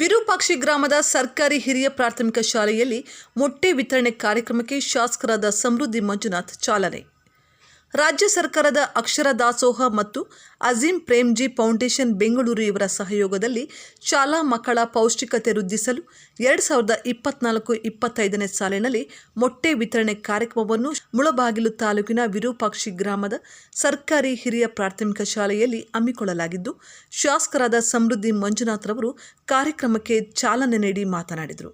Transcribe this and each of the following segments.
ವಿರೂಪಾಕ್ಷಿ ಗ್ರಾಮದ ಸರ್ಕಾರಿ ಹಿರಿಯ ಪ್ರಾಥಮಿಕ ಶಾಲೆಯಲ್ಲಿ ಮೊಟ್ಟೆ ವಿತರಣೆ ಕಾರ್ಯಕ್ರಮಕ್ಕೆ ಶಾಸಕರಾದ ಸಮೃದ್ಧಿ ಮಂಜುನಾಥ್ ಚಾಲನೆ. ರಾಜ್ಯ ಸರ್ಕಾರದ ಅಕ್ಷರ ದಾಸೋಹ ಮತ್ತು ಅಜೀಂ ಪ್ರೇಮ್ಜಿ ಫೌಂಡೇಶನ್ ಬೆಂಗಳೂರು ಇವರ ಸಹಯೋಗದಲ್ಲಿ ಶಾಲಾ ಮಕ್ಕಳ ಪೌಷ್ಟಿಕತೆ ವೃದ್ಧಿಸಲು ಎರಡು ಸಾವಿರದ ಇಪ್ಪತ್ನಾಲ್ಕು ಇಪ್ಪತ್ತೈದನೇ ಸಾಲಿನಲ್ಲಿ ಮೊಟ್ಟೆ ವಿತರಣೆ ಕಾರ್ಯಕ್ರಮವನ್ನು ಮುಳಬಾಗಿಲು ತಾಲೂಕಿನ ವಿರೂಪಾಕ್ಷಿ ಗ್ರಾಮದ ಸರ್ಕಾರಿ ಹಿರಿಯ ಪ್ರಾಥಮಿಕ ಶಾಲೆಯಲ್ಲಿ ಹಮ್ಮಿಕೊಳ್ಳಲಾಗಿದ್ದು, ಶಾಸಕರಾದ ಸಮೃದ್ಧಿ ಮಂಜುನಾಥ್ರವರು ಕಾರ್ಯಕ್ರಮಕ್ಕೆ ಚಾಲನೆ ನೀಡಿ ಮಾತನಾಡಿದರು.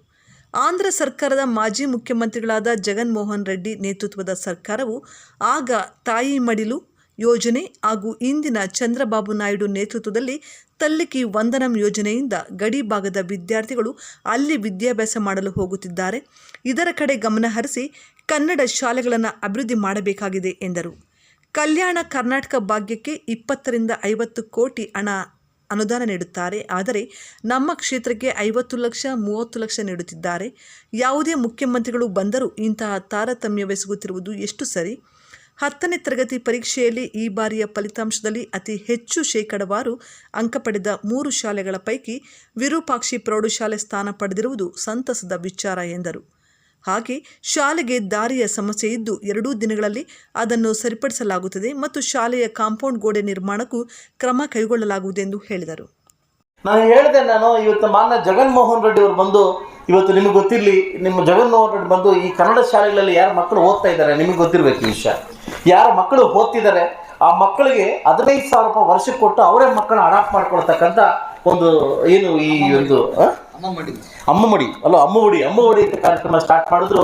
ಆಂಧ್ರ ಸರ್ಕಾರದ ಮಾಜಿ ಮುಖ್ಯಮಂತ್ರಿಗಳಾದ ಜಗನ್ಮೋಹನ್ ರೆಡ್ಡಿ ನೇತೃತ್ವದ ಸರ್ಕಾರವು ಆಗ ತಾಯಿ ಮಡಿಲು ಯೋಜನೆ ಹಾಗೂ ಇಂದಿನ ಚಂದ್ರಬಾಬು ನಾಯ್ಡು ನೇತೃತ್ವದಲ್ಲಿ ತಲ್ಲಿಕಿ ವಂದನಂ ಯೋಜನೆಯಿಂದ ಗಡಿ ಭಾಗದ ವಿದ್ಯಾರ್ಥಿಗಳು ಅಲ್ಲಿ ವಿದ್ಯಾಭ್ಯಾಸ ಮಾಡಲು ಹೋಗುತ್ತಿದ್ದಾರೆ. ಇದರ ಕಡೆ ಗಮನ ಹರಿಸಿ ಕನ್ನಡ ಶಾಲೆಗಳನ್ನು ಅಭಿವೃದ್ಧಿ ಮಾಡಬೇಕಾಗಿದೆ ಎಂದರು. ಕಲ್ಯಾಣ ಕರ್ನಾಟಕ ಭಾಗ್ಯಕ್ಕೆ ಇಪ್ಪತ್ತರಿಂದ ಐವತ್ತು ಕೋಟಿ ಹಣ ಅನುದಾನ ನೀಡುತ್ತಾರೆ. ಆದರೆ ನಮ್ಮ ಕ್ಷೇತ್ರಕ್ಕೆ ಐವತ್ತು ಲಕ್ಷ, ಮೂವತ್ತು ಲಕ್ಷ ನೀಡುತ್ತಿದ್ದಾರೆ. ಯಾವುದೇ ಮುಖ್ಯಮಂತ್ರಿಗಳು ಬಂದರೂ ಇಂತಹ ತಾರತಮ್ಯವೆಸಗುತ್ತಿರುವುದು ಎಷ್ಟು ಸರಿ? ಹತ್ತನೇ ತರಗತಿ ಪರೀಕ್ಷೆಯಲ್ಲಿ ಈ ಬಾರಿಯ ಫಲಿತಾಂಶದಲ್ಲಿ ಅತಿ ಹೆಚ್ಚು ಶೇಕಡವಾರು ಅಂಕ ಪಡೆದ ಮೂರು ಶಾಲೆಗಳ ಪೈಕಿ ವಿರೂಪಾಕ್ಷಿ ಪ್ರೌಢಶಾಲೆ ಸ್ಥಾನ ಪಡೆದಿರುವುದು ಸಂತಸದ ವಿಚಾರ ಎಂದರು. ಹಾಗೆ ಶಾಲೆಗೆ ದಾರಿಯ ಸಮಸ್ಯೆ ಇದ್ದು ಎರಡೂ ದಿನಗಳಲ್ಲಿ ಅದನ್ನು ಸರಿಪಡಿಸಲಾಗುತ್ತದೆ ಮತ್ತು ಶಾಲೆಯ ಕಾಂಪೌಂಡ್ ಗೋಡೆ ನಿರ್ಮಾಣಕ್ಕೂ ಕ್ರಮ ಕೈಗೊಳ್ಳಲಾಗುವುದೆಂದು ಹೇಳಿದರು ನಾನು ಹೇಳಿದೆ, ನಾನು ಇವತ್ತು ಮಾನ್ಯ ಜಗನ್ಮೋಹನ್ ರೆಡ್ಡಿ ಅವರು ಬಂದು, ಇವತ್ತು ನಿಮಗೆ ಗೊತ್ತಿರಲಿ, ನಿಮ್ಮ ಜಗನ್ಮೋಹನ್ ರೆಡ್ಡಿ ಬಂದು ಈ ಕನ್ನಡ ಶಾಲೆಗಳಲ್ಲಿ ಯಾರು ಮಕ್ಕಳು ಓದ್ತಾ ಇದ್ದಾರೆ, ನಿಮಗೆ ಗೊತ್ತಿರಬೇಕು ಈ ವಿಷಯ ಯಾರು ಮಕ್ಕಳು ಓದ್ತಿದ್ದಾರೆ, ಆ ಮಕ್ಕಳಿಗೆ ಹದಿನೈದು ಸಾವಿರ ರೂಪಾಯಿ ವರ್ಷಕ್ಕೆ ಕೊಟ್ಟು ಅವರೇ ಮಕ್ಕಳನ್ನ ಅಡಾಪ್ಟ್ ಮಾಡ್ಕೊಳ್ತಕ್ಕಂಥ ಒಂದು, ಏನು ಈ ಒಂದು? ಅಮ್ಮ ಮಡಿ. ಅಲ್ಲ, ಅಮ್ಮ ಒಡಿ ಅಮ್ಮ ಒಡಿ ಅಂತ ಕಾರ್ಯಕ್ರಮ ಸ್ಟಾರ್ಟ್ ಮಾಡಿದ್ರು.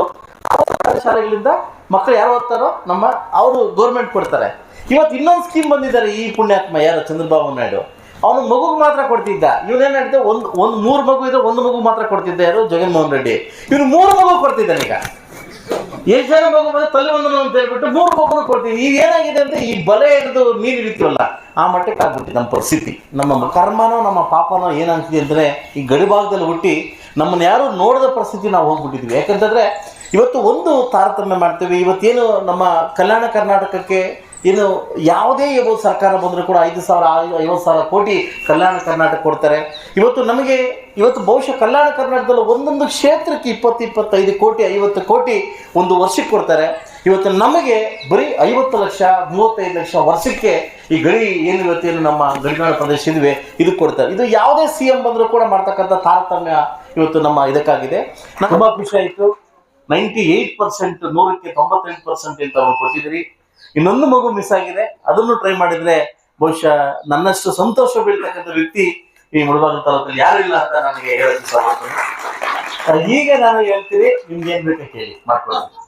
ಶಾಲೆಗಳಿಂದ ಮಕ್ಕಳು ಯಾರು ಓದ್ತಾರೋ ನಮ್ಮ ಅವರು ಗೌರ್ಮೆಂಟ್ ಕೊಡ್ತಾರೆ. ಇವತ್ತು ಇನ್ನೊಂದು ಸ್ಕೀಮ್ ಬಂದಿದ್ದಾರೆ ಈ ಪುಣ್ಯಾತ್ಮ ಯಾರು? ಚಂದ್ರಬಾಬು ನಾಯ್ಡು. ಅವನು ಮಗುಗೆ ಮಾತ್ರ ಕೊಡ್ತಿದ್ದ. ಇವನೇನು ಹೇಳಿದೆ ಒಂದು ಒಂದು ಮೂರು ಮಗು ಇದ್ರೆ ಒಂದು ಮಗು ಮಾತ್ರ ಕೊಡ್ತಿದ್ದ ಯಾರು? ಜಗನ್ಮೋಹನ್ ರೆಡ್ಡಿ. ಇವನು ಮೂರು ಮಗು ಕೊಡ್ತಿದ್ದಾನೆ ಈಗ ಭಾಗ ಮಗು ತಲೆ ಒಂದು ಅಂತ ಹೇಳ್ಬಿಟ್ಟು ಮೂರು ಮಗುನು ಕೊಡ್ತೀವಿ ಈಗ ಏನಾಗಿದೆ ಅಂದರೆ ಈ ಬಲೆ ಹಿಡಿದು ನೀರು ಹಿಡಿತೀವಲ್ಲ, ಆ ಮಟ್ಟಕ್ಕೆ ಆಗ್ಬಿಟ್ಟು ನಮ್ಮ ಪರಿಸ್ಥಿತಿ. ನಮ್ಮ ಕರ್ಮನೋ, ನಮ್ಮ ಪಾಪನೋ ಏನಾಗ್ತಿದೆ ಅಂದ್ರೆ ಈ ಗಡಿಭಾಗದಲ್ಲಿ ಹುಟ್ಟಿ ನಮ್ಮನ್ನ ಯಾರು ನೋಡದ ಪರಿಸ್ಥಿತಿ ನಾವು ಹೋಗ್ಬಿಟ್ಟಿದ್ವಿ. ಯಾಕಂತಂದರೆ ಇವತ್ತು ಒಂದು ತಾರತಮ್ಯ ಮಾಡ್ತೀವಿ. ಇವತ್ತೇನು ನಮ್ಮ ಕಲ್ಯಾಣ ಕರ್ನಾಟಕಕ್ಕೆ ಏನು ಯಾವುದೇ ಇವತ್ತು ಸರ್ಕಾರ ಬಂದರೂ ಕೂಡ ಐದು ಸಾವಿರ ಐವತ್ತು ಸಾವಿರ ಕೋಟಿ ಕಲ್ಯಾಣ ಕರ್ನಾಟಕ ಕೊಡ್ತಾರೆ. ಇವತ್ತು ನಮಗೆ ಇವತ್ತು ಬಹುಶಃ ಕಲ್ಯಾಣ ಕರ್ನಾಟಕದಲ್ಲಿ ಒಂದೊಂದು ಕ್ಷೇತ್ರಕ್ಕೆ ಇಪ್ಪತ್ತು ಇಪ್ಪತ್ತೈದು ಕೋಟಿ ಐವತ್ತು ಕೋಟಿ ಒಂದು ವರ್ಷಕ್ಕೆ ಕೊಡ್ತಾರೆ. ಇವತ್ತು ನಮಗೆ ಬರೀ ಐವತ್ತು ಲಕ್ಷ ಮೂವತ್ತೈದು ಲಕ್ಷ ವರ್ಷಕ್ಕೆ ಈ ಗಡಿ ಏನು ಇವತ್ತೇನು ನಮ್ಮ ಗಡಿನಾಡು ಪ್ರದೇಶ ಇದುವೆ ಇದು ಕೊಡ್ತಾರೆ. ಇದು ಯಾವುದೇ ಸಿ ಎಂ ಬಂದರೂ ಕೂಡ ಮಾಡ್ತಕ್ಕಂಥ ತಾರತಮ್ಯ ಇವತ್ತು ನಮ್ಮ ಇದಕ್ಕಾಗಿದೆ. ನಾನು ತುಂಬ ಖುಷಿ ಆಯಿತು ನೈಂಟಿ ಏಯ್ಟ್ ಪರ್ಸೆಂಟ್ ನೂರಕ್ಕೆ ತೊಂಬತ್ತೆಂಟು ಪರ್ಸೆಂಟ್ ಅಂತ ಅವ್ರು ಕೊಟ್ಟಿದ್ದೀರಿ. ಇನ್ನೊಂದು ಮಗು ಮಿಸ್ ಆಗಿದೆ, ಅದನ್ನು ಟ್ರೈ ಮಾಡಿದ್ರೆ ಬಹುಶಃ ನನ್ನಷ್ಟು ಸಂತೋಷ ಬೀಳ್ತಕ್ಕಂಥ ವ್ಯಕ್ತಿ ಈ ಮುಳಬಾಗಿಲು ತಾಲೂಕಲ್ಲಿ ಯಾರು ಇಲ್ಲ ಅಂತ ನನಗೆ ಹೇಳಕ್ಕೆ ಸಾಧ್ಯ ಈಗ ನಾನು ಹೇಳ್ತೀನಿ, ನಿಮ್ಗೆ ಏನ್ ಬೇಕು ಕೇಳಿ ಮಾಡ್ಕೊಳ್ತೀನಿ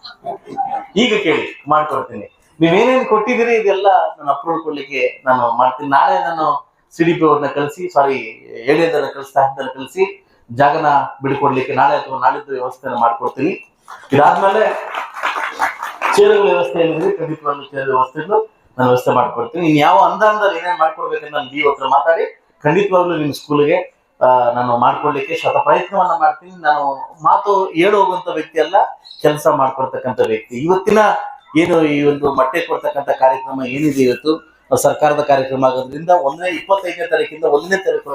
ಈಗ ಕೇಳಿ, ಮಾಡ್ಕೊಡ್ತೀನಿ. ನೀವೇನೇನು ಕೊಟ್ಟಿದ್ದೀರಿ ಇದೆಲ್ಲ ನಾನು ಅಪ್ರೂವ್ ಕೊಡ್ಲಿಕ್ಕೆ ನಾನು ಮಾಡ್ತೀನಿ. ನಾಳೆ ನಾನು ಸಿ ಡಿ ಪಿ ಅವ್ರನ್ನ ಸಾರಿ ಏರಿಯಾದನ್ನ ಕಳಿಸಿ ಸ್ಟಾಫ್ನ ಕಳಿಸಿ, ಜಾಗನ ಬಿಡ್ಕೊಡ್ಲಿಕ್ಕೆ ನಾಳೆ ಅಥವಾ ನಾಳಿದ್ದು ವ್ಯವಸ್ಥೆನ ಮಾಡ್ಕೊಡ್ತೀನಿ. ಇದಾದ್ಮೇಲೆ ಚೇರುಗಳ ವ್ಯವಸ್ಥೆ ಏನಿದೆ ಖಂಡಿತವಾಗ್ಲೂ ಚೇರ್ ವ್ಯವಸ್ಥೆಯನ್ನು ನಾನು ವ್ಯವಸ್ಥೆ ಮಾಡ್ಕೊಡ್ತೀನಿ. ಇನ್ ಯಾವ ಅನುದಾನದಲ್ಲಿ ಏನೇನು ಮಾಡ್ಕೊಡ್ಬೇಕಂತ ನಾನು ನೀವು ಹತ್ರ ಮಾತಾಡಿ. ಖಂಡಿತವಾಗ್ಲೂ ನಿಮ್ಮ ಸ್ಕೂಲ್ಗೆ ನಾನು ಮಾಡ್ಕೊಡ್ಲಿಕ್ಕೆ ಶತ ಪ್ರಯತ್ನವನ್ನ ಮಾಡ್ತೀನಿ. ನಾನು ಮಾತು ಹೇಳು ಹೋಗುವಂತ ವ್ಯಕ್ತಿ ಅಲ್ಲ, ಕೆಲಸ ಮಾಡ್ಕೊಡ್ತಕ್ಕಂಥ ವ್ಯಕ್ತಿ. ಇವತ್ತಿನ ಏನು ಈ ಒಂದು ಮೊಟ್ಟೆ ಕೊಡ್ತಕ್ಕಂಥ ಕಾರ್ಯಕ್ರಮ ಏನಿದೆ ಇವತ್ತು? ಸರ್ಕಾರದ ಕಾರ್ಯಕ್ರಮ ಆಗೋದ್ರಿಂದ ಒಂದನೇ, ಇಪ್ಪತ್ತೈದನೇ ತಾರೀಕಿಂದ ಒಂದನೇ ತಾರೀಕು